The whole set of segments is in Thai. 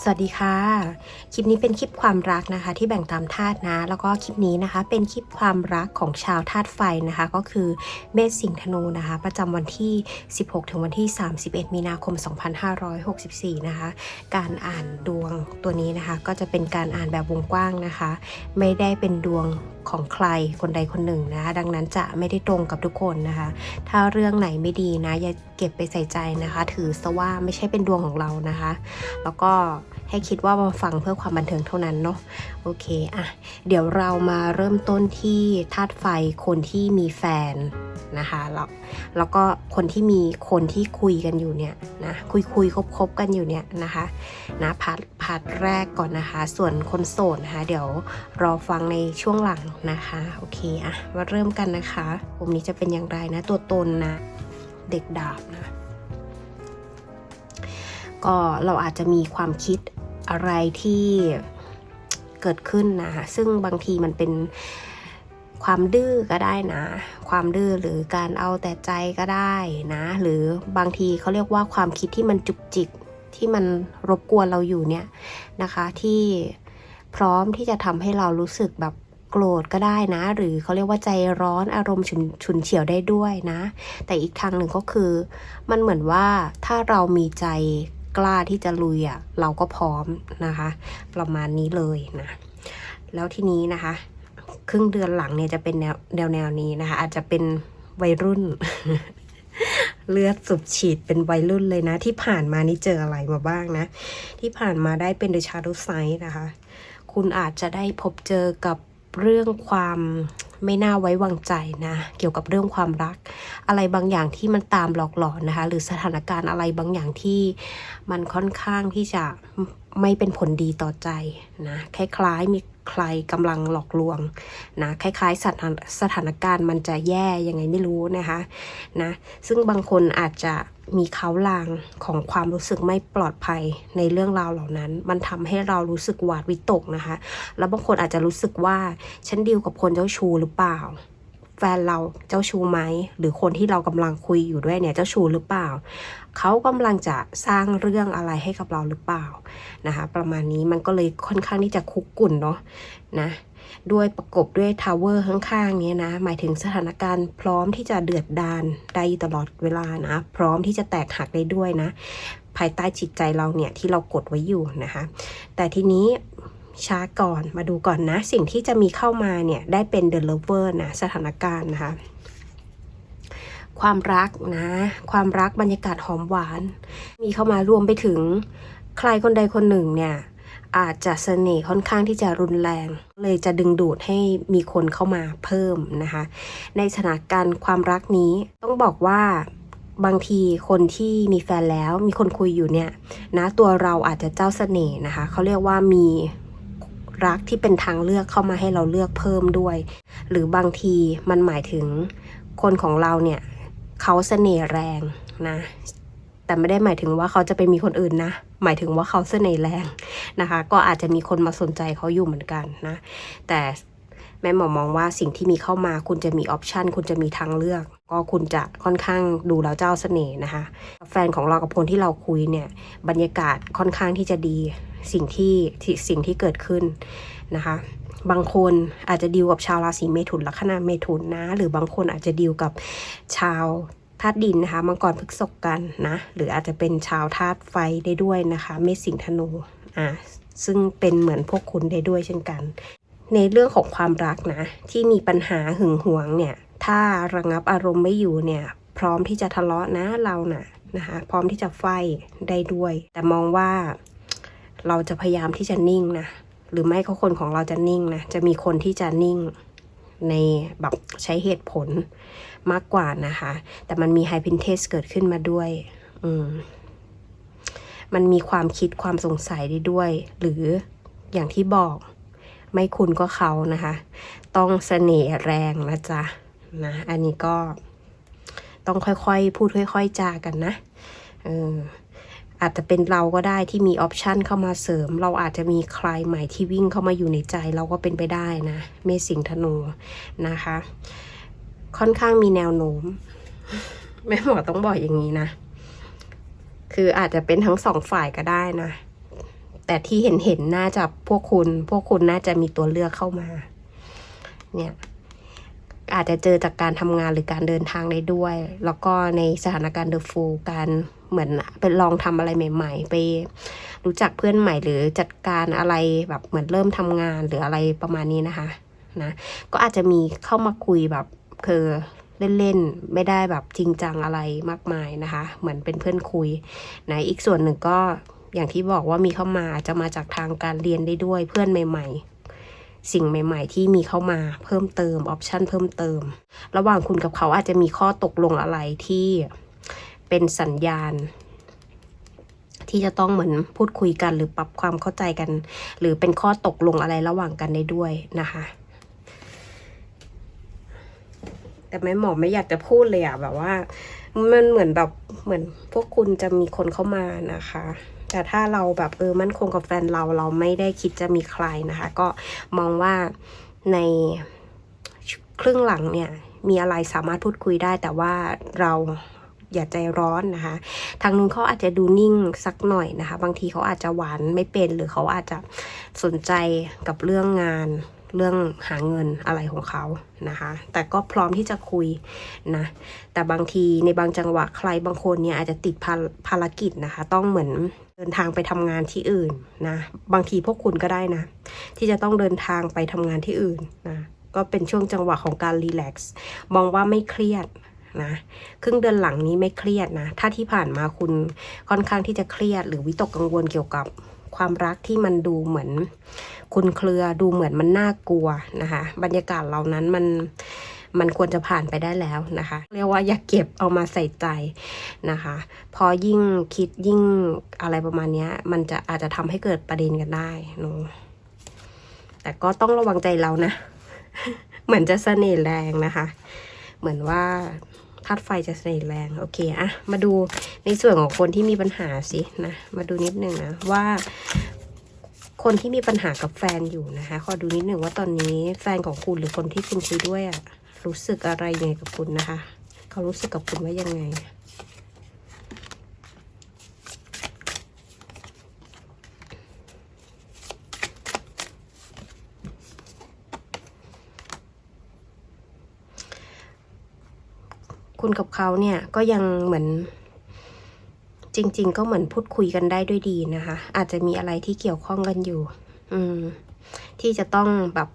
สวัสดีค่ะ คลิปนี้เป็นคลิปความรักนะคะ ที่แบ่งตามธาตุนะ แล้วก็คลิปนี้นะคะ เป็นคลิปความรักของชาวธาตุไฟนะคะ ก็คือเมษสิงห์ธนูนะคะ ประจำวันที่ 16 ถึงวันที่ 31 มีนาคม 2564 นะคะ การอ่านดวงตัวนี้นะคะ ก็จะเป็นการอ่านแบบวงกว้างนะคะ ไม่ได้เป็นดวงของใครคนใดคนหนึ่งนะคะ ดังนั้นจะไม่ได้ตรงกับทุกคนนะคะ ถ้าเรื่องไหนไม่ดีนะอย่าเก็บไปใส่ใจนะคะ ถือซะว่าไม่ใช่เป็นดวงของเรานะคะ แล้วก็ ให้คิดว่ามาฟังเพื่อความบันเทิงเท่านั้นเนาะโอเคอะเดี๋ยวเรามาเริ่มต้นที่ธาตุไฟคนที่มีแฟนนะคะแล้วแล้วก็คนที่มีคนที่คุยกันอยู่เนี่ยนะคุยคุยคบคบกันอยู่เนี่ยนะคะนะพาร์ทพาร์ทแรกก่อนนะคะ ส่วนคนโสดนะคะเดี๋ยวรอฟังในช่วงหลังนะคะโอเคอะมาเริ่มกันนะคะผมนี้จะเป็นอย่างไรนะตัวตนนะเด็กดาบนะก็เราอาจจะมีความคิด อะไรที่เกิดขึ้นนะซึ่งบางทีมันเป็นความดื้อก็ได้นะ ความดื้อหรือการเอาแต่ใจก็ได้นะ หรือบางทีเขาเรียกว่าความคิดที่มันจุกจิกที่มันรบกวนเราอยู่เนี่ยนะคะที่พร้อมที่จะทำให้เรารู้สึกแบบโกรธก็ได้นะ หรือเขาเรียกว่าใจร้อนอารมณ์ฉุนฉุนเฉียวได้ด้วยนะ แต่อีกทางหนึ่งก็คือ มันเหมือนว่าถ้าเรามีใจ กล้าที่จะลุยอะ่ะเราก็พร้อมนะคะ ประมาณนี้เลยนะแล้วทีนี้นะคะ ครึ่งเดือนหลังเนี่ยจะเป็นแนวแนวแนวนี้นะคะ อาจจะเป็นวัยรุ่น เลือดสุบฉีดเป็นวัยรุ่นเลยนะ ที่ผ่านมานี่เจออะไรมาบ้างนะ ที่ผ่านมาได้เป็นเดชาร์ดไซน์นะคะ คุณอาจจะได้พบเจอกับ เรื่องความไม่น่าไว้วางใจนะ เกี่ยวกับเรื่องความรัก อะไรบางอย่างที่มันตามหลอกหลอนนะคะ หรือสถานการณ์อะไรบางอย่างที่มันค่อนข้างที่จะไม่เป็นผลดีต่อใจนะคล้ายๆมีใครกำลังหลอกลวงนะคล้ายๆสถานสถานการณ์มันจะแย่ยังไงไม่รู้นะคะนะซึ่งบางคนอาจจะ มีเขาลางของความรู้สึกไม่ปลอดภัยในเรื่องราวเหล่านั้น มันทำให้เรารู้สึกหวาดวิตกนะคะ แล้วบางคนอาจจะรู้สึกว่าฉันดีลกับคนเจ้าชู้หรือเปล่า แฟนเราเจ้าชู้ไหมหรือคนที่เรากำลังคุยอยู่ด้วยเนี่ยเจ้าชู้หรือเปล่า เขากำลังจะสร้างเรื่องอะไรให้กับเราหรือเปล่านะคะ ประมาณนี้มันก็เลยค่อนข้างที่จะคุกกุ่นเนาะนะ ด้วยประกบด้วยทาวเวอร์ข้างๆเนี้ยนะ หมายถึงสถานการณ์พร้อมที่จะเดือดดานได้ตลอดเวลานะ พร้อมที่จะแตกหักได้ด้วยนะ ภายใต้จิตใจเราเนี่ยที่เรากดไว้อยู่นะคะ แต่ทีนี้ช้าก่อนมาดูก่อนนะ สิ่งที่จะมีเข้ามาเนี่ย ได้เป็น The Lover นะ สถานการณ์นะคะ ความรักนะ ความรักบรรยากาศหอมหวาน มีเข้ามารวมไปถึงใครคนใดคนหนึ่งเนี่ย อาจจะเสน่ห์ค่อนข้างที่จะรุนแรง เลยจะดึงดูดให้มีคนเข้ามาเพิ่มนะคะ ในสถานการณ์ความรักนี้ต้องบอกว่าบางทีคนที่มีแฟนแล้วมีคนคุยอยู่เนี่ยนะตัวเราอาจจะเจ้าเสน่ห์นะคะเขาเรียกว่ามีรักที่เป็นทางเลือกเข้ามาให้เราเลือกเพิ่มด้วย หรือบางทีมันหมายถึงคนของเราเนี่ยเขาเสน่ห์แรงนะ แต่ไม่ได้หมายถึงว่าเขาจะไปมีคนอื่นนะ หมายถึงว่าเขาเสน่ห์แรงนะคะ ก็อาจจะมีคนมาสนใจเขาอยู่เหมือนกันนะ แต่แม่หมอมองว่าสิ่งที่มีเข้ามาคุณจะมีออปชันคุณจะมีทางเลือก ก็คุณจะค่อนข้างดูแล้วเจ้าเสน่ห์นะคะ แฟนของเรากับคนที่เราคุยเนี่ยบรรยากาศค่อนข้างที่จะดีสิ่งที่ทสิ่งที่เกิดขึ้นนะคะบางคนอาจจะดีลกับชาวราศีเมถุนลัคนาเมถุนนะ หรือบางคนอาจจะดีลกับชาวาตุดินนะคะ มังกรพฤกษกกันนะ หรืออาจจะเป็นชาวธาตุไฟได้ด้วยนะคะ เมษสิงห์ธนูอ่าซึ่งเป็นเหมือนพวกคุณได้ด้วยเช่นกัน ในเรื่องของความรักนะ ที่มีปัญหาหึงหวงเนี่ย ถ้าระงับอารมณ์ไม่อยู่เนี่ย พร้อมที่จะทะเลาะนะเรานะ่ะนะคะ พร้อมที่จะไฟได้ด้วย แต่มองว่าเราจะพยายามที่จะนิ่งนะ หรือไม่ก็คนของเราจะนิ่งนะ จะมีคนที่จะนิ่ง ในแบบใช้เหตุผลมากกว่านะคะ แต่มันมีไฮพินเทสเกิดขึ้นมาด้วย อืม มันมีความคิดความสงสัยได้ด้วย หรืออย่างที่บอก ไม่คุณก็เขานะคะ ต้องเสน่ห์แรงนะจ๊ะนะ อันนี้ก็ต้องค่อยๆ พูดค่อย ๆ จากันนะ เออ อาจจะเป็นเราก็ได้ที่มีออปชันเข้ามาเสริม เราอาจจะมีใครใหม่ที่วิ่งเข้ามาอยู่ในใจเราก็เป็นไปได้นะ เมสิงธนูนะคะ ค่อนข้างมีแนวโน้มแม่หมอต้องบอกอย่างนี้นะ คืออาจจะเป็นทั้งสองฝ่ายก็ได้นะ แต่ที่เห็นเห็นน่าจะพวกคุณ พวกคุณน่าจะมีตัวเลือกเข้ามา เนี่ยอาจจะเจอจากการทำงานหรือการเดินทางได้ด้วย แล้วก็ในสถานการณ์เดอะฟูการเหมือนไปลองทำอะไรใหม่ ๆ ไปรู้จักเพื่อนใหม่หรือจัดการอะไรแบบเหมือนเริ่มทำงานหรืออะไรประมาณนี้นะคะนะก็อาจจะมีเข้ามาคุยแบบคือเล่นๆ ไม่ได้แบบจริงจังอะไรมากมายนะคะ เหมือนเป็นเพื่อนคุยนะอีกส่วนหนึ่งก็อย่างที่บอกว่ามีเข้ามาอาจจะมาจากทางการเรียนได้ด้วยเพื่อนใหม่ ๆ สิ่งใหม่ ๆ ที่มีเข้ามาเพิ่มเติมออปชันเพิ่มเติม ระหว่างคุณกับเขาอาจจะมีข้อตกลงอะไรที่ เป็นสัญญาณ ที่จะต้องเหมือนพูดคุยกันหรือปรับความเข้าใจกัน หรือเป็นข้อตกลงอะไรระหว่างกันได้ด้วยนะคะ แต่แม่หมอไม่อยากจะพูดเลยอะแบบว่า มันเหมือนแบบเหมือนพวกคุณจะมีคนเข้ามานะคะแต่ถ้าเราแบบเออมั่นคงกับแฟนเราเราไม่ได้คิดจะมีใครนะคะ ก็มองว่าในครึ่งหลังเนี่ย มีอะไรสามารถพูดคุยได้แต่ว่าเรา อย่าใจร้อนนะคะ ทางนู้นเขาอาจจะดูนิ่งสักหน่อยนะคะ บางทีเขาอาจจะหวานไม่เป็น หรือเขาอาจจะสนใจกับเรื่องงานเรื่องหาเงินอะไรของเขานะคะ แต่ก็พร้อมที่จะคุยนะ แต่บางทีในบางจังหวะใครบางคนเนี่ยอาจจะติดภาภารกิจนะคะ ต้องเหมือนเดินทางไปทำงานที่อื่นนะ บางทีพวกคุณก็ได้นะ ที่จะต้องเดินทางไปทำงานที่อื่นนะ ก็เป็นช่วงจังหวะของการรีแลกซ์ มองว่าไม่เครียด นะครึ่งเดือนหลังนี้ไม่เครียดนะ ถ้าที่ผ่านมาคุณค่อนข้างที่จะเครียด หรือวิตกกังวลเกี่ยวกับความรักที่มันดูเหมือน คุณเครือดูเหมือนมันน่ากลัวนะคะ บรรยากาศเหล่านั้นมันมันควรจะผ่านไปได้แล้วนะคะ เรียกว่าอย่าเก็บเอามาใส่ใจนะคะ พอยิ่งคิดยิ่งอะไรประมาณนี้มันจะอาจจะทำให้เกิดประเด็นกันได้เนอะแต่ก็ต้องระวังใจเรานะ เหมือนจะเสน่ห์แรงนะคะ เหมือนว่า ธาตุไฟจะสน่ห์แรงโอเคอะมาดูในส่วนของคนที่มีปัญหาสินะมาดูนิดนึงนะว่าคนที่มีปัญหากับแฟนอยู่นะคะ ขอดูนิดหนึ่งว่าตอนนี้แฟนของคุณหรือคนที่คุณคุยด้วยอะรู้สึกอะไรยังไงกับคุณนะคะ เขารู้สึกกับคุณว่ายังไง คุณกับเขาเนี่ยก็ยังเหมือน จริง ๆ ก็เหมือนพูดคุยกันได้ด้วยดีนะคะ อาจจะมีอะไรที่เกี่ยวข้องกันอยู่ อืม ที่จะต้องแบบ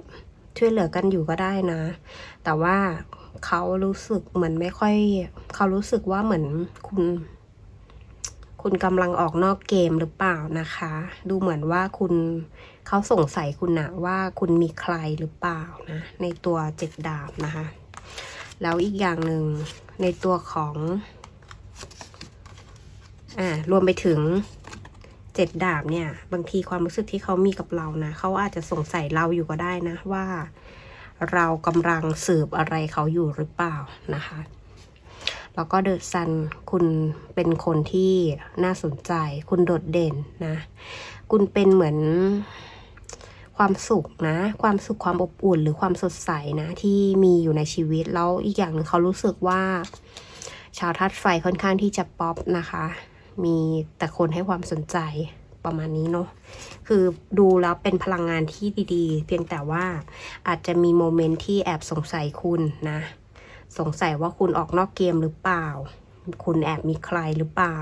ช่วยเหลือกันอยู่ก็ได้นะ แต่ว่าเขารู้สึกเหมือนไม่ค่อย เขารู้สึกว่าเหมือนคุณ คุณกำลังออกนอกเกมหรือเปล่านะคะ ดูเหมือนว่าคุณเขาสงสัยคุณนะว่าคุณมีใครหรือเปล่านะ ในตัวเจ็ดดาบนะคะ แล้วอีกอย่างหนึ่ง ในตัวของอ่ารวมไปถึงเจ็ดดาบเนี่ย บางทีความรู้สึกที่เขามีกับเรานะเขาอาจจะสงสัยเราอยู่ก็ได้นะว่าเรากำลังสืบอะไรเขาอยู่หรือเปล่านะคะ แล้วก็เดอะซันคุณเป็นคนที่น่าสนใจ คุณโดดเด่นนะ คุณเป็นเหมือน ความสุขนะ ความสุขความอบอุ่นหรือความสดใสนะที่มีอยู่ในชีวิตแล้วอีกอย่างหนึ่งเขารู้สึกว่า ชาวทัดไฟค่อนข้างที่จะป๊อปนะคะ มีแต่คนให้ความสนใจประมาณนี้เนาะ คือดูแล้วเป็นพลังงานที่ดีๆ เพียงแต่ว่าอาจจะมีโมเมนต์ที่แอบสงสัยคุณนะ สงสัยว่าคุณออกนอกเกมหรือเปล่า คุณแอบมีใครหรือเปล่า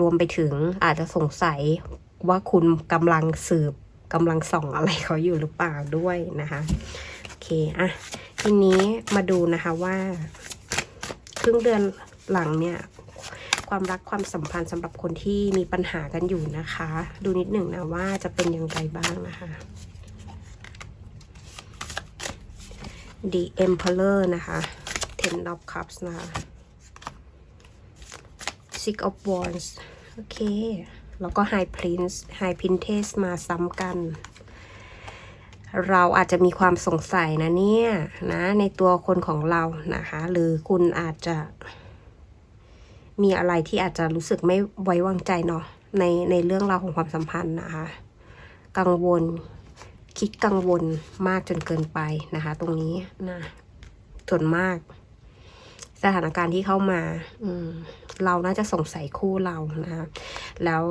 รวมไปถึงอาจจะสงสัยว่าคุณกำลังสืบ กำลังส่องอะไรเขาอยู่หรือเปล่าด้วยนะคะโอเคอะทีนี้มาดูนะคะว่า ครึ่งเดือนหลังเนี่ยความรักความสัมพันธ์สำหรับคนที่มีปัญหากันอยู่นะคะ ดูนิดหนึ่งนะว่าจะเป็นอย่างไรบ้างนะคะ The Emperor นะคะ Ten of Cups นะคะ Six of Wands โอเค แล้วก็ High Prince High Princess มาซ้ำกัน เราอาจจะมีความสงสัยนะเนี่ยนะในตัวคนของเรานะคะ หรือคุณอาจจะมีอะไรที่อาจจะรู้สึกไม่ไว้วางใจเนาะในในเรื่องราวของความสัมพันธ์นะคะ กังวลคิดกังวลมากจนเกินไปนะคะ ตรงนี้นะส่วนมาก สถานการณ์ที่เข้ามา อืม เราน่าจะสงสัยคู่เรานะคะ แล้ว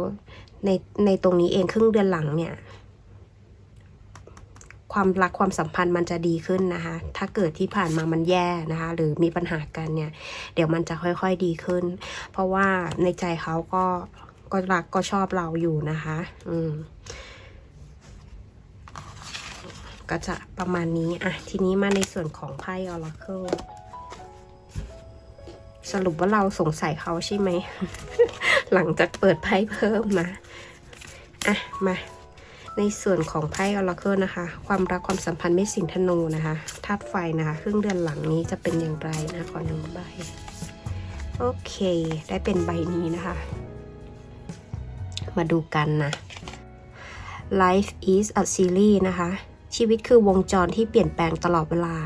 ในในตรงนี้เองครึ่งเดือนหลังเนี่ย ความรักความสัมพันธ์มันจะดีขึ้นนะคะ ถ้าเกิดที่ผ่านมามันแย่นะคะ หรือมีปัญหากันเนี่ย เดี๋ยวมันจะค่อยๆดีขึ้น เพราะว่าในใจเขาก็ก็รักก็ชอบเราอยู่นะคะ อืม ก็จะประมาณนี้ อะ ทีนี้มาในส่วนของไพ่ออราเคิล สรุปว่าเราสงสัยเขาใช่ไหม หลังจากเปิดไพ่เพิ่มนะ อะ มา ในส่วนของไพ่ออราเคิลนะคะ ความรักความสัมพันธ์ไม่สิงธนูนะคะธาตุไฟนะคะ ครึ่งเดือนหลังนี้จะเป็นอย่างไรนะ ขอหนึ่งใบ โอเค ได้เป็นใบนี้นะคะ มาดูกันนะ Life is a series นะคะ ชีวิตคือวงจรที่เปลี่ยนแปลงตลอดเวลา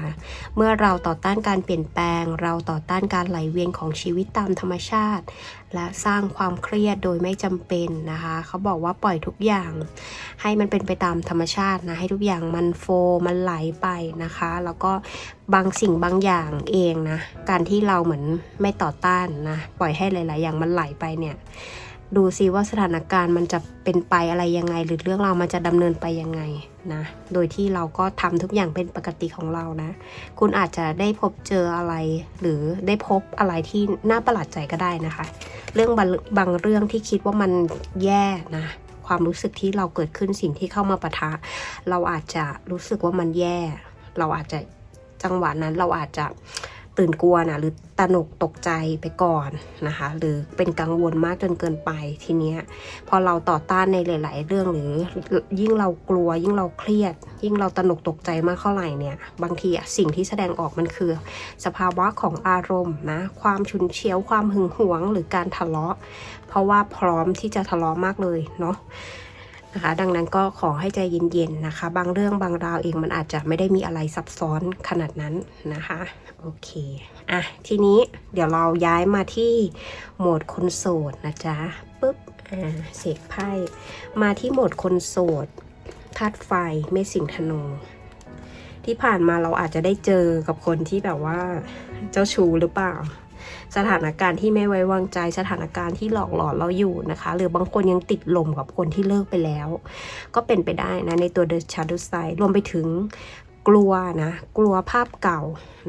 เมื่อเราต่อต้านการเปลี่ยนแปลง เราต่อต้านการไหลเวียนของชีวิตตามธรรมชาติ และสร้างความเครียดโดยไม่จำเป็นนะคะ เขาบอกว่าปล่อยทุกอย่าง ให้มันเป็นไปตามธรรมชาตินะ ให้ทุกอย่างมันโฟมันไหลไปนะคะ แล้วก็บางสิ่งบางอย่างเองนะ การที่เราเหมือนไม่ต่อต้านนะ ปล่อยให้หลาย ๆ อย่างมันไหลไปเนี่ยดูซิว่าสถานการณ์มันจะเป็นไปอะไรยังไง หรือเรื่องราวมันจะดำเนินไปยังไง นะ โดยที่เราก็ทำทุกอย่างเป็นปกติของเรานะ คุณอาจจะได้พบเจออะไร หรือได้พบอะไรที่น่าประหลาดใจก็ได้นะคะ เรื่องบางบางเรื่องที่คิดว่ามันแย่นะความรู้สึกที่เราเกิดขึ้นสิ่งที่เข้ามาปะทะ เราอาจจะรู้สึกว่ามันแย่ เราอาจจะจังหวะนั้นเราอาจจะ ตื่นกลัวนะหรือตระหนกตกใจไปก่อนนะคะ หรือเป็นกังวลมากจนเกินไปทีเนี้ยพอเราต่อต้านในหลาย ๆ เรื่องหรือยิ่งเรากลัว ยิ่งเราเครียด ยิ่งเราตระหนกตกใจมากเท่าไหร่เนี่ยบางทีอะสิ่งที่แสดงออกมันคือ สภาวะของอารมณ์นะความฉุนเฉียวความหึงหวงหรือการทะเลาะ เพราะว่าพร้อมที่จะทะเลาะมากเลยเนาะนะคะดังนั้นก็ขอให้ใจเย็นๆนะคะ บางเรื่องบางราวเองมันอาจจะไม่ได้มีอะไรซับซ้อนขนาดนั้นนะคะ โอเค อะ ทีนี้เดี๋ยวเราย้ายมาที่โหมดคนโสดนะจ๊ะปุ๊บ อ่า เสกไพ่ มาที่โหมดคนโสดธาตุไฟเมสิงธนูที่ผ่านมาเราอาจจะได้เจอกับคนที่แบบว่าเจ้าชู้หรือเปล่า สถานการณ์ที่ไม่ไว้วางใจสถานการณ์ที่หลอกหลอนเราอยู่นะคะ หรือบางคนยังติดลมกับคนที่เลิกไปแล้ว ก็เป็นไปได้นะในตัว The Shadow Side รวมไปถึง กลัวนะ กลัวภาพเก่า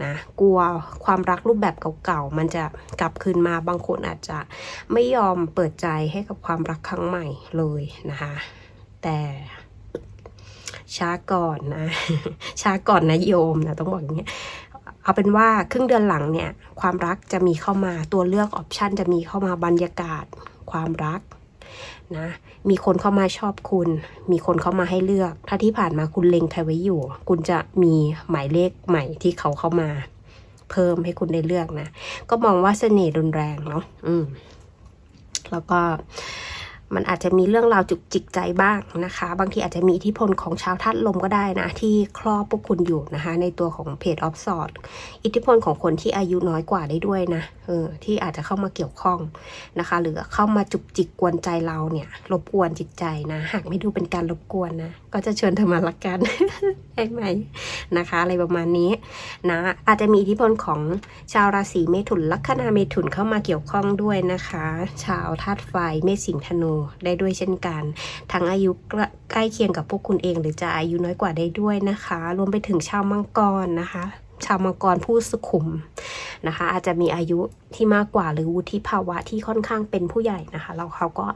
นะ กลัวความรักรูปแบบเก่าๆ มันจะกลับคืนมา บางคนอาจจะไม่ยอมเปิดใจให้กับความรักครั้งใหม่เลยนะคะ แต่ช้าก่อนนะ ช้าก่อนนะโยมนะต้องบอกอย่างเงี้ยเอาเป็นว่าครึ่งเดือนหลังเนี่ย ความรักจะมีเข้ามาตัวเลือกออปชันจะมีเข้ามาบรรยากาศ ความรัก นะ มีคนเข้ามาชอบคุณ มีคนเข้ามาให้เลือก ถ้าที่ผ่านมาคุณเล็งใครไว้อยู่ คุณจะมีหมายเลขใหม่ที่เขาเข้ามา เพิ่มให้คุณได้เลือกนะ ก็มองว่าเสน่ห์รุนแรงเนาะ อืม แล้วก็ มันอาจจะมีเรื่องราวจุกจิกใจบ้างนะคะ บางทีอาจจะมีอิทธิพลของชาวธาตุลมก็ได้นะ ที่ครอบพวกคุณอยู่นะคะ ในตัวของเพจออฟสอดอิทธิพลของคนที่อายุน้อยกว่าได้ด้วยนะเออที่อาจจะเข้ามาเกี่ยวข้องนะคะ หรือเข้ามาจุกจิกกวนใจเราเนี่ยรบกวนจิตใจนะหากไม่ดูเป็นการรบกวนนะก็จะเชิญเธอมาละกันได้ไหมนะคะ อะไรประมาณนี้นะอาจจะมีอิทธิพลของชาวราศีเมถุนลัคนาเมถุนเข้ามาเกี่ยวข้องด้วยนะคะ ชาวธาตุไฟเมษสิงห์ธนูได้ด้วยเช่นกัน ทั้งอายุใกล้เคียงกับพวกคุณเองหรือจะอายุน้อยกว่าได้ด้วยนะคะ รวมไปถึงชาวมังกรนะคะ ชาวมังกรผู้สุขุมนะคะ อาจจะมีอายุที่มากกว่าหรือวุฒิภาวะที่ค่อนข้างเป็นผู้ใหญ่นะคะแล้วเขาก็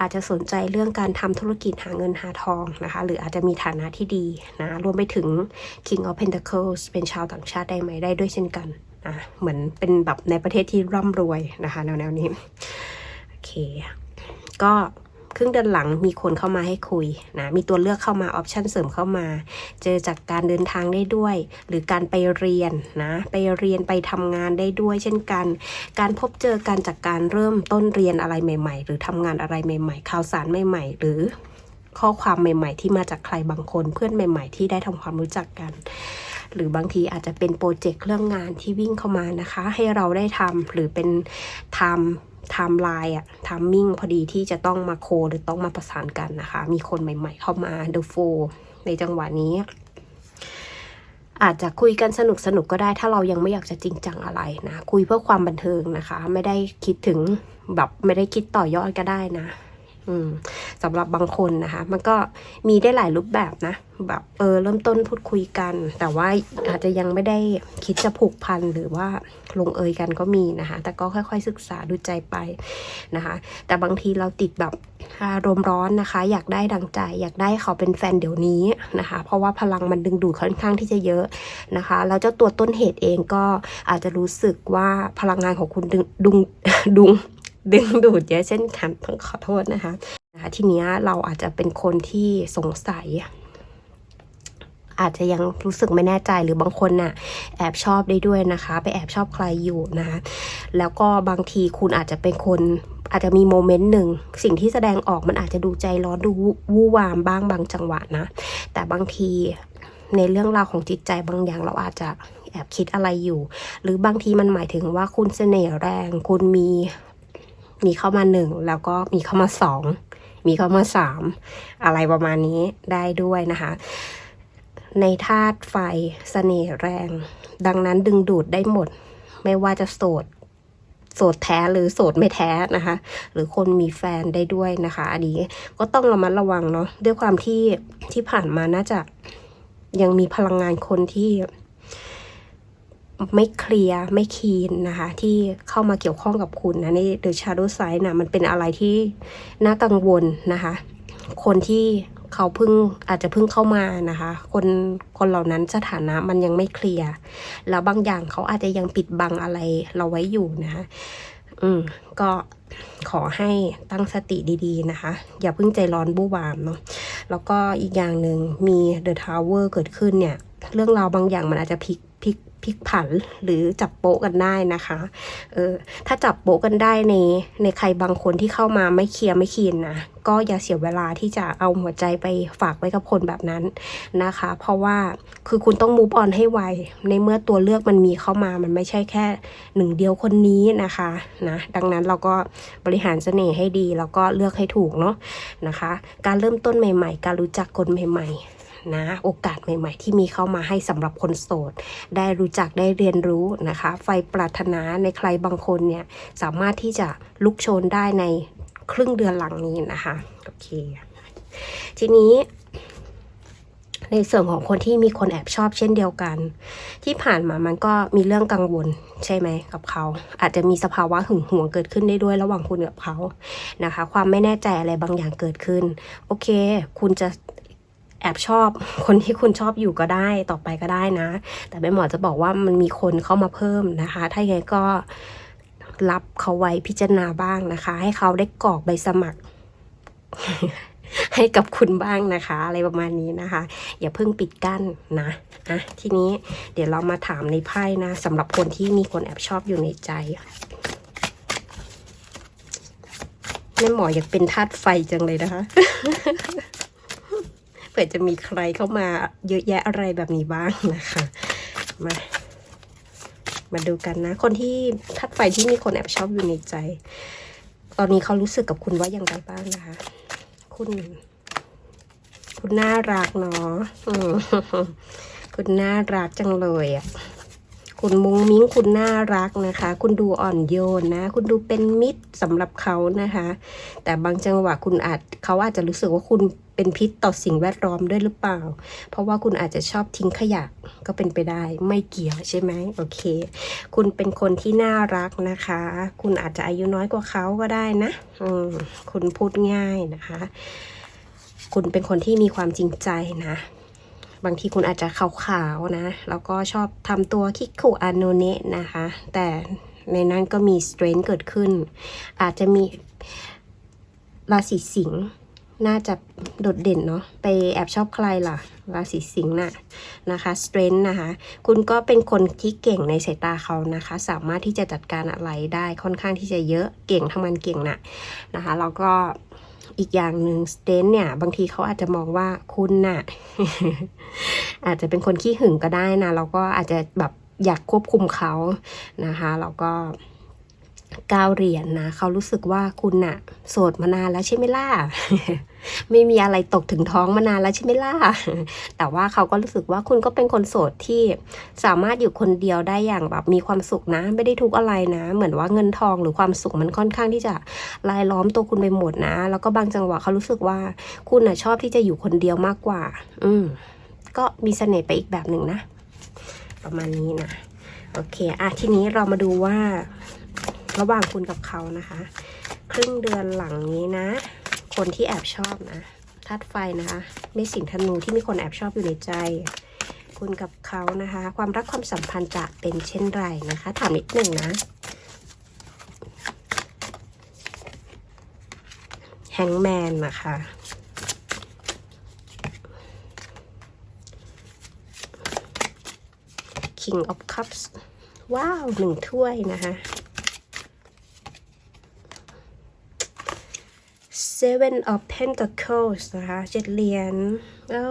อาจจะสนใจเรื่องการทำธุรกิจหาเงินหาทองนะคะ หรืออาจจะมีฐานะที่ดีนะรวมไปถึง King of Pentacles เป็นชาวต่างชาติได้ไหมได้ด้วยเช่นกันนะเหมือนเป็นแบบในประเทศที่ร่ำรวยนะคะ แนวๆนี้ โอเค ก็ครึ่งเดือนหลังมีคนเข้ามาให้คุยนะมีตัวเลือกเข้ามาออปชันเสริมเข้ามา เจอจากการเดินทางได้ด้วย หรือการไปเรียนนะไปเรียนไปทำงานได้ด้วย เช่นกัน การพบเจอกันจากการเริ่มต้นเรียนอะไรใหม่ ๆ หรือทำงานอะไรใหม่ ๆ ข่าวสารใหม่ ๆ หรือข้อความใหม่ ๆ ที่มาจากใครบางคนเพื่อนใหม่ ๆ ที่ได้ทำความรู้จักกัน หรือบางทีอาจจะเป็นโปรเจกต์เรื่องงานที่วิ่งเข้ามานะคะ ให้เราได้ทำหรือเป็นทำ ไทม์ไลน์อะทามมิ่งพอดีที่จะต้องมาโคหรือต้องมาประสานกันนะคะ มีคนใหม่ ๆ เข้ามาเดอะโฟในจังหวะนี้ อาจจะคุยกันสนุกสนุกก็ได้ ถ้าเรายังไม่อยากจะจริงจังอะไรนะ คุยเพื่อความบันเทิงนะคะ ไม่ได้คิดถึงแบบไม่ได้คิดต่อยอดก็ได้นะ สำหรับบางคนนะคะ มันก็มีได้หลายรูปแบบนะ แบบเออเริ่มต้นพูดคุยกัน แต่ว่าอาจจะยังไม่ได้คิดจะผูกพันหรือว่าลงเอยกันก็มีนะคะ แต่ก็ค่อยๆศึกษาดูใจไปนะคะ แต่บางทีเราติดแบบอารมณ์ร้อนนะคะ อยากได้ดังใจ อยากได้เขาเป็นแฟนเดี๋ยวนี้นะคะ เพราะว่าพลังมันดึงดูดค่อนข้างที่จะเยอะนะคะแล้วเจ้าตัวต้นเหตุเองก็อาจจะรู้สึกว่าพลังงานของคุณดึงดุงดุง ดึงดูดเยอะเช่นกันต้องขอโทษนะคะนะคะ ทีนี้เราอาจจะเป็นคนที่สงสัย อาจจะยังรู้สึกไม่แน่ใจหรือบางคนน่ะ แอบชอบได้ด้วยนะคะ ไปแอบชอบใครอยู่นะคะแล้วก็บางทีคุณอาจจะเป็นคนอาจจะมีโมเมนต์หนึ่งสิ่งที่แสดงออกมันอาจจะดูใจร้อนดูวู่วามบ้างบางจังหวะนะ แต่บางทีในเรื่องราวของจิตใจบางอย่างเราอาจจะแอบคิดอะไรอยู่ หรือบางทีมันหมายถึงว่าคุณเสน่ห์แรง คุณมี มีเข้ามาหนึ่งแล้วก็มีเข้ามาสองมีเข้ามาสามอะไรประมาณนี้ได้ด้วยนะคะ ในธาตุไฟเสน่ห์แรง ดังนั้นดึงดูดได้หมด ไม่ว่าจะโสดโสดแท้หรือโสดไม่แท้นะคะ หรือคนมีแฟนได้ด้วยนะคะอันนี้ก็ต้องระมัดระวังเนาะด้วยความที่ที่ผ่านมาน่าจะยังมีพลังงานคนที่ ไม่เคลียร์ไม่คีนนะคะ ที่เข้ามาเกี่ยวข้องกับคุณนะใน The Shadow Side นะมันเป็นอะไรที่น่ากังวลนะคะ คนที่เขาเพิ่งอาจจะเพิ่งเข้ามานะคะ คนคนเหล่านั้นสถานะมันยังไม่เคลียร์แล้วบางอย่างเขาอาจจะยังปิดบังอะไรเราไว้อยู่นะคะอืมก็ขอให้ตั้งสติดีๆนะคะ อย่าเพิ่งใจร้อนบู้วามเนาะแล้วก็อีกอย่างหนึ่งมี The Tower เกิดขึ้นเนี่ย เรื่องราวบางอย่างมันอาจจะพลิกพลิก พลิกผันหรือจับโป๊ะกันได้นะคะเออถ้าจับโป๊ะกันได้ในในใครบางคนที่เข้ามาไม่เคลียร์ไม่คีนนะก็อย่าเสียเวลาที่จะเอาหัวใจไปฝากไว้กับคนแบบนั้นนะคะ เพราะว่าคือคุณต้องมูฟออนให้ไวในเมื่อตัวเลือกมันมีเข้ามามันไม่ใช่แค่หนึ่งเดียวคนนี้นะคะนะดังนั้นเราก็บริหารเสน่ห์ให้ดี แล้วก็เลือกให้ถูกเนาะนะคะ การเริ่มต้นใหม่ ๆ การรู้จักคนใหม่ ๆ นะโอกาสใหม่ ๆ ที่มีเข้ามาให้สำหรับคนโสด ได้รู้จักได้เรียนรู้นะคะ ไฟปรารถนาในใครบางคนเนี่ยสามารถที่จะลุกโชนได้ในครึ่งเดือนหลังนี้นะคะโอเค ทีนี้ในส่วนของคนที่มีคนแอบชอบเช่นเดียวกัน ที่ผ่านมามันก็มีเรื่องกังวลใช่ไหมกับเขา อาจจะมีสภาวะหึงหวงเกิดขึ้นได้ด้วยระหว่างคุณกับเขานะคะ ความไม่แน่ใจอะไรบางอย่างเกิดขึ้น โอเค คุณจะ แอบชอบคนที่คุณชอบอยู่ก็ได้ต่อไปก็ได้นะ แต่แม่หมอจะบอกว่ามันมีคนเข้ามาเพิ่มนะคะ ถ้าอย่างไรก็รับเขาไว้พิจารณาบ้างนะคะ ให้เขาได้กรอกใบสมัคร ให้กับคุณบ้างนะคะ อะไรประมาณนี้นะคะ อย่าเพิ่งปิดกั้นนะอะทีนี้เดี๋ยวเรามาถามในไพ่นะสำหรับคนที่มีคนแอบชอบอยู่ในใจแม่หมออยากเป็นธาตุไฟจังเลยนะคะ เผื่อจะมีใครเข้ามาเยอะแยะอะไรแบบนี้บ้างนะคะ มา มาดูกันนะ คนที่ทัดไฟที่มีคนแอบชอบอยู่ในใจ ตอนนี้เขารู้สึกกับคุณว่าอย่างไรบ้างนะคะ คุณ คุณน่ารักเนาะคุณน่ารักจังเลยอะคุณมุ้งมิ้งคุณน่ารักนะคะ คุณดูอ่อนโยนนะ คุณดูเป็นมิตรสำหรับเขานะคะ แต่บางจังหวะคุณอาจเขาอาจจะรู้สึกว่าคุณ เป็นพิษต่อสิ่งแวดล้อมด้วยหรือเปล่า เพราะว่าคุณอาจจะชอบทิ้งขยะก็เป็นไปได้ไม่เกี่ยวใช่ไหมโอเค คุณเป็นคนที่น่ารักนะคะ คุณอาจจะอายุน้อยกว่าเขาก็ได้นะอืมคุณพูดง่ายนะคะ คุณเป็นคนที่มีความจริงใจนะบางทีคุณอาจจะขาวๆนะ แล้วก็ชอบทำตัวคิกคุอาโนเนะนะคะ แต่ในนั้นก็มีสเตรน g ์เกิดขึ้น อาจจะมีราศีสิงห์ น่าจะโดดเด่นเนาะไปแอบชอบใครล่ะราศีสิงห์น่ะนะคะสเตรน g ์นะคะ คุณก็เป็นคนที่เก่งในสายตาเขานะคะ สามารถที่จะจัดการอะไรได้ค่อนข้างที่จะเยอะเก่งทำงานเก่งน่ะนะคะแล้วก็อีกอย่างหนึ่งสเตนเนี่ย บางทีเขาอาจจะมองว่าคุณน่ะ อาจจะเป็นคนขี้หึงก็ได้นะแล้วก็อาจจะแบบอยากควบคุมเขานะคะแล้วก็ เก้าเหรียญนะเขารู้สึกว่าคุณน่ะโสดมานานแล้วใช่ไหมล่ะไม่มีอะไรตกถึงท้องมานานแล้วใช่ไหมล่ะแต่ว่าเขาก็รู้สึกว่าคุณก็เป็นคนโสดที่สามารถอยู่คนเดียวได้อย่างแบบมีความสุขนะ ไม่ได้ทุกอะไรนะ เหมือนว่าเงินทองหรือความสุขมันค่อนข้างที่จะลายล้อมตัวคุณไปหมดนะ แล้วก็บางจังหวะเขารู้สึกว่าคุณน่ะชอบที่จะอยู่คนเดียวมากกว่า อืมก็มีเสน่ห์ไปอีกแบบหนึ่งนะ ประมาณนี้นะโอเคอะทีนี้เรามาดูว่า ระหว่างคุณกับเขานะคะ ครึ่งเดือนหลังนี้นะ คนที่แอบชอบนะธาตุไฟนะคะไม่สิ่งธนูที่มีคนแอบชอบอยู่ในใจ คุณกับเขานะคะ ความรักความสัมพันธ์จะเป็นเช่นไรนะคะ ถามนิดหนึ่งนะ แฮงแมนนะคะ King of Cups ว้าวหนึ่งถ้วยนะคะ Seven of Pentacles นะคะเจ็ดเหรียญเอ้า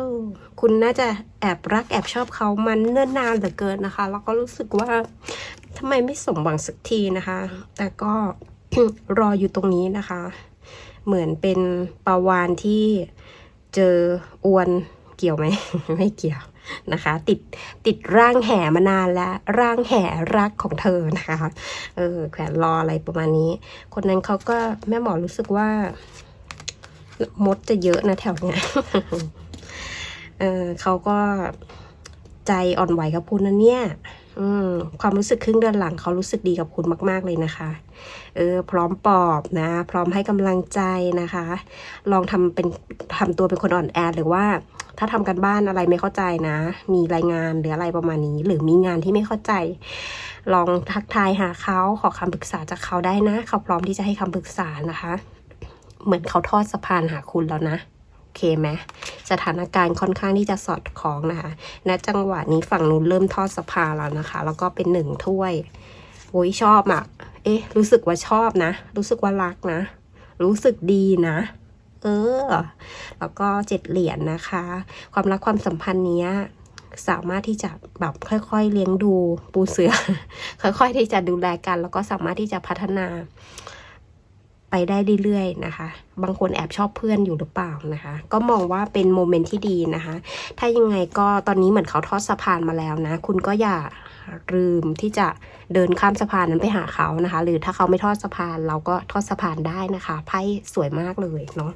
คุณน่าจะแอบรักแอบชอบเขามันเนิ่นนานเหลือเกินนะคะ แล้วก็รู้สึกว่าทำไมไม่สมหวังสักทีนะคะ แต่ก็รออยู่ตรงนี้นะคะ เหมือนเป็นปลาวานที่เจออวนเกี่ยวไหม ไม่เกี่ยว นะคะ ติดติดร่างแห่มานานแล้วร่างแห่รักของเธอนะคะเออแขวนรออะไรประมาณนี้ คนนั้นเขาก็แม่หมอรู้สึกว่ามดจะเยอะนะแถวเนี้ยเออเขาก็ใจอ่อนไหวกับคุณนะเนี่ย อืมความรู้สึกครึ่งเดือนหลังเขารู้สึกดีกับคุณมาก ๆ เลยนะคะ เออ พร้อมปลอบนะ พร้อมให้กำลังใจนะคะ ลองทำเป็นทำตัวเป็นคนอ่อนแอหรือว่า ถ้าทำกันบ้านอะไรไม่เข้าใจนะ มีรายงานหรืออะไรประมาณนี้ หรือมีงานที่ไม่เข้าใจ ลองทักทายหาเขาขอคำปรึกษาจากเขาได้นะ เขาพร้อมที่จะให้คำปรึกษานะคะ เหมือนเขาทอดสะพานหาคุณแล้วนะ เคไหมสถานการณ์ค่อนข้างที่จะสอดคล้องนะคะณจังหวะนี้ฝั่งนู้นเริ่มทอดสะพาแล้วนะคะ แล้วก็เป็นหนึ่งถ้วยโอ้ยชอบอะ่ะ เอ๊ะ รู้สึกว่าชอบนะ รู้สึกว่ารักนะ รู้สึกดีนะ เออ แล้วก็เจ็ดเหรียญนะคะ ความรักความสัมพันธ์เนี้ยสามารถที่จะแบบค่อยๆเลี้ยงดูปูเสือ ค่อยๆที่จะดูแลกัน แล้วก็สามารถที่จะพัฒนา ไปได้เรื่อยๆนะคะ บางคนแอบชอบเพื่อนอยู่หรือเปล่านะคะ ก็มองว่าเป็นโมเมนต์ที่ดีนะคะ ถ้ายังไงก็ตอนนี้เหมือนเขาทอดสะพานมาแล้วนะ คุณก็อย่าลืมที่จะเดินข้ามสะพานนั้นไปหาเขานะคะ หรือถ้าเขาไม่ทอดสะพานเราก็ทอดสะพานได้นะคะไพ่สวยมากเลยเนาะ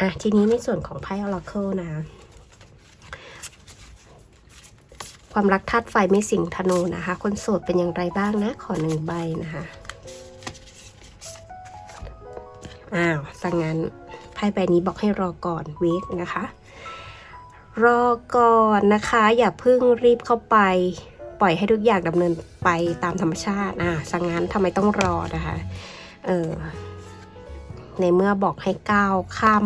อะทีนี้ในส่วนของไพ่ Oracle นะคะความรักธาตุไฟไม่สิงธนูนะคะ คนโสดเป็นอย่างไรบ้างนะ ขอหนึ่งใบนะคะ อ้าวสังงั้นไพ่ใบนี้บอกให้รอก่อนเวกนะคะ รอก่อนนะคะ อย่าเพิ่งรีบเข้าไป ปล่อยให้ทุกอย่างดำเนินไปตามธรรมชาติอ่าสังงั้นทำไมต้องรอนะคะเออในเมื่อบอกให้ก้าวข้าม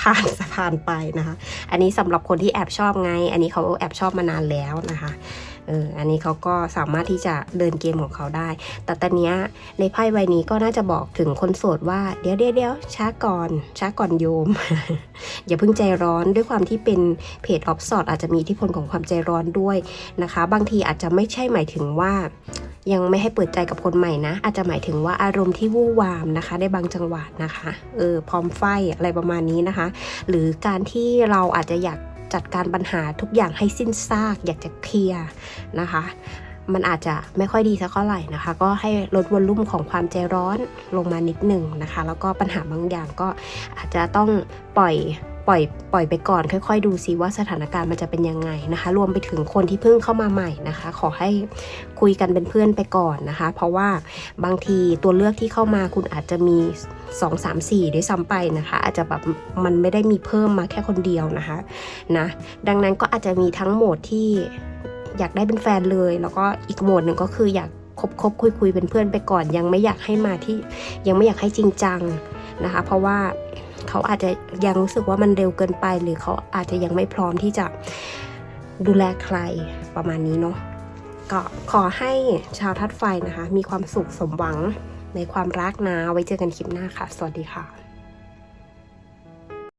ผ่านสะพานไปนะคะ อันนี้สำหรับคนที่แอบชอบไง อันนี้เขาแอบชอบมานานแล้วนะคะ เอออันนี้เขาก็สามารถที่จะเดินเกมของเขาได้ แต่ตอนนี้ในไพ่ใบนี้ก็น่าจะบอกถึงคนโสดว่าเดี๋ยวเดี๋ยวเดี๋ยวช้าก่อน ช้าก่อนโยม อย่าเพิ่งใจร้อนด้วยความที่เป็นเพจออฟสอดอาจจะมีอิทธิพลของความใจร้อนด้วยนะคะ บางทีอาจจะไม่ใช่หมายถึงว่ายังไม่ให้เปิดใจกับคนใหม่นะ อาจจะหมายถึงว่าอารมณ์ที่วู่วามนะคะได้บางจังหวะนะคะเออพร้อมไฟอะไรประมาณนี้นะคะ หรือการที่เราอาจจะอยาก จัดการปัญหาทุกอย่างให้สิ้นซาก อยากจะเคลียร์นะคะมันอาจจะไม่ค่อยดีสักเท่าไหร่นะคะ ก็ให้ลดวอลลุ่มของความใจร้อนลงมานิดหนึ่งนะคะ แล้วก็ปัญหาบางอย่างก็อาจจะต้องปล่อย ปล่อยปล่อยไปก่อนค่อย ๆ ดูซิว่าสถานการณ์มันจะเป็นยังไงนะคะ รวมไปถึงคนที่เพิ่งเข้ามาใหม่นะคะ ขอให้คุยกันเป็นเพื่อนไปก่อนนะคะ เพราะว่าบางทีตัวเลือกที่เข้ามาคุณอาจจะมี 2 3 4ด้วยซ้ำไปนะคะ อาจจะแบบมันไม่ได้มีเพิ่มมาแค่คนเดียวนะคะนะดังนั้นก็อาจจะมีทั้งโหมดที่อยากได้เป็นแฟนเลย แล้วก็อีกโหมดหนึ่งก็คืออยากคบคบคุยคุยเป็นเพื่อนไปก่อน ยังไม่อยากให้มาที่ยังไม่อยากให้จริงจังนะคะ เพราะว่า เขาอาจจะยังรู้สึกว่ามันเร็วเกินไป หรือเขาอาจจะยังไม่พร้อมที่จะดูแลใครประมาณนี้เนาะก็ขอให้ชาวทัดไฟนะคะ มีความสุขสมหวังในความรักนะไว้เจอกันคลิปหน้าค่ะ สวัสดีค่ะ